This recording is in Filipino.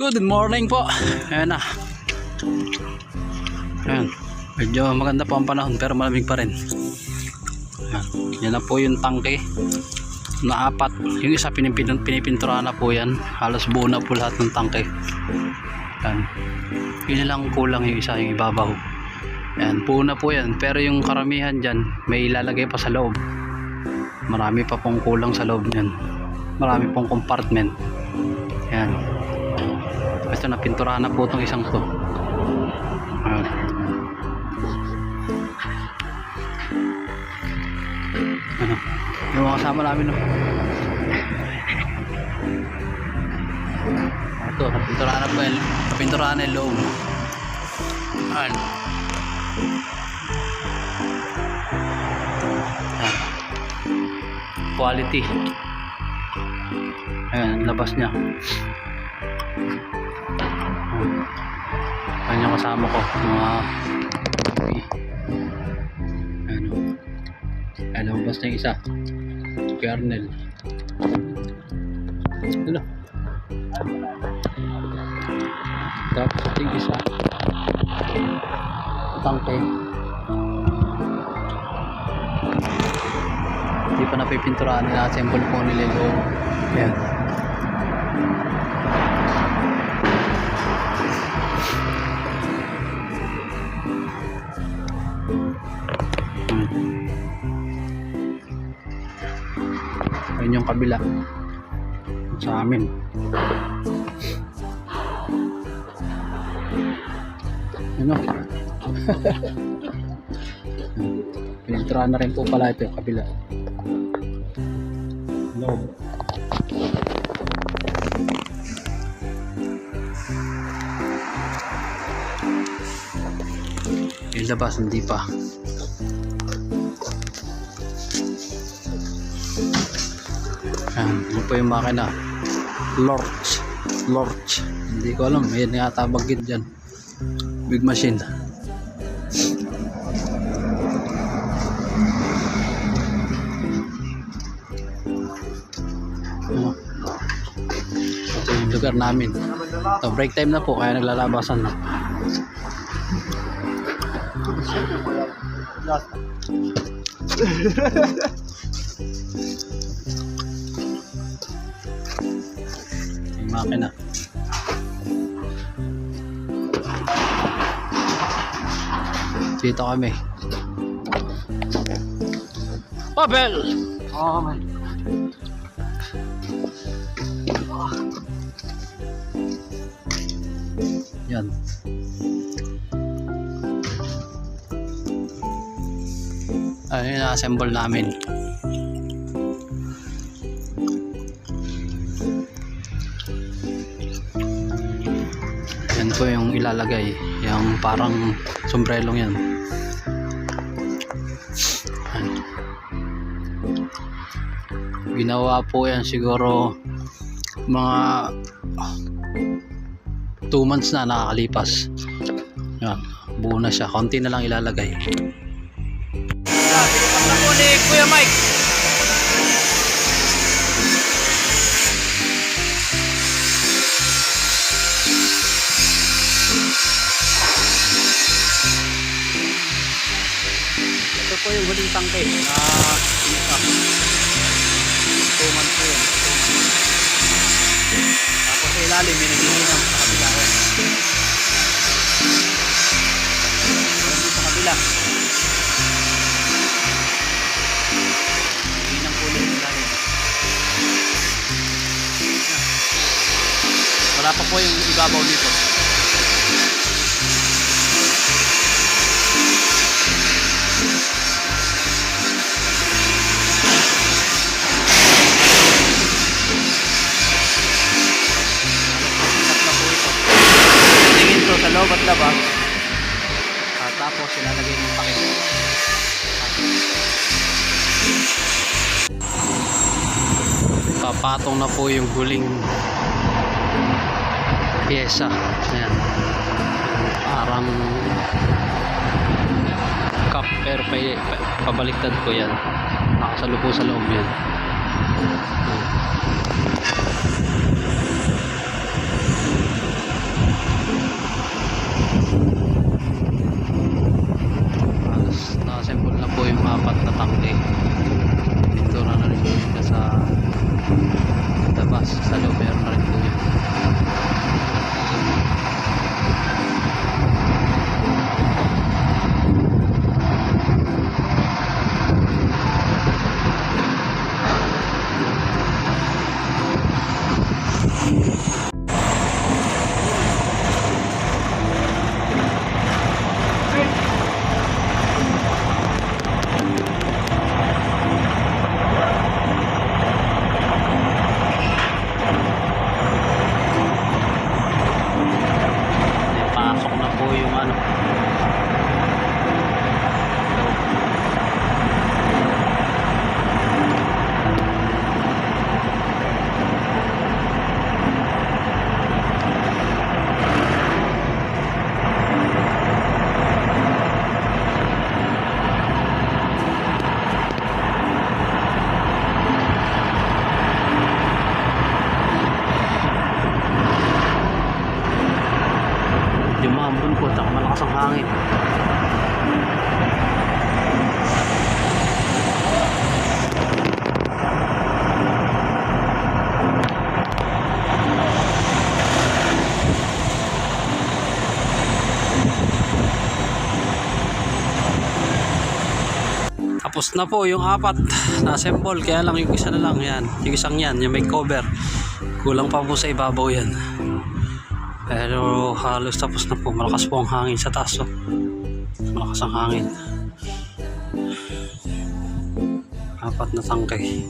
Good morning po. Ayan na. Ayan. Medyo maganda po ang panahon pero malamig pa rin. Ayan. Yan na po yung tangke na apat. Yung isa pinipin pinipinturahan na po yan. Halos buo na po lahat ng tangke. Ayan. Yun lang kulang yung isa yung ibabaw. Ayan. Buo na po yan. Pero yung karamihan dyan may ilalagay pa sa loob. Marami pa pong kulang sa loob niyan. Marami pong compartment. Ayan. Ito na pinturahan na po itong isang to. Ayan. Ano? Yung mga kasama namin no. Ito, napinturahan na po yan. Napinturahan na yung loob. Ayan. Ayan. Quality. Ayan, labas niya. Ayan yung kasama ko. Mga ano. Ayan, lumabas na yung isa. Kernel. Ano? Tapos yung isa. Tangke. Hindi pa napipinturahan nila. Assemble po nila yung. Ayan. Yung kabila. Sa amin. Ano? Pininturahan na rin po pala ito yung kabila. Loob. Yung labas, hindi pa. Yun po yung makina. Lorch. Lorch. Hindi ko alam. Yan yata bagit dyan. Big machine. Ano? Ito yung lugar namin. Ito, break time na po. Kaya naglalabasan na. Yung makina. Dito kami. Pabel! Oo, man. Yan. Ayun na-assemble namin. Ilalagay. Yung parang sombrelong yan. Ginawa po yan siguro mga 2 months na nakakalipas. Yan. Buo na siya. Konti na lang ilalagay. Na po ni Kuya Mike. Huling tangke na pinaka. 2 months po months. Tapos sa ilalim may nagiinom sa kabila ko. Meron sa kabila. Nagiinom po sa ilalim. Wala pa po yung ibabaw nito. Labas. At tapos ilalagay ng pakit. Papatong na po yung huling pyesa. Ayan. Parang cup pero pa, pa, pabaliktad po yan. Nakasalupo sa loob yan. Ayan. Tapos na po yung apat na assemble kaya lang yung isa na lang yan. Yung isang yan, yung may cover. Kulang pa po sa ibabaw yan. Pero halos tapos na po. Malakas po ang hangin sa taas. Oh. Malakas ang hangin. Apat na tangkay.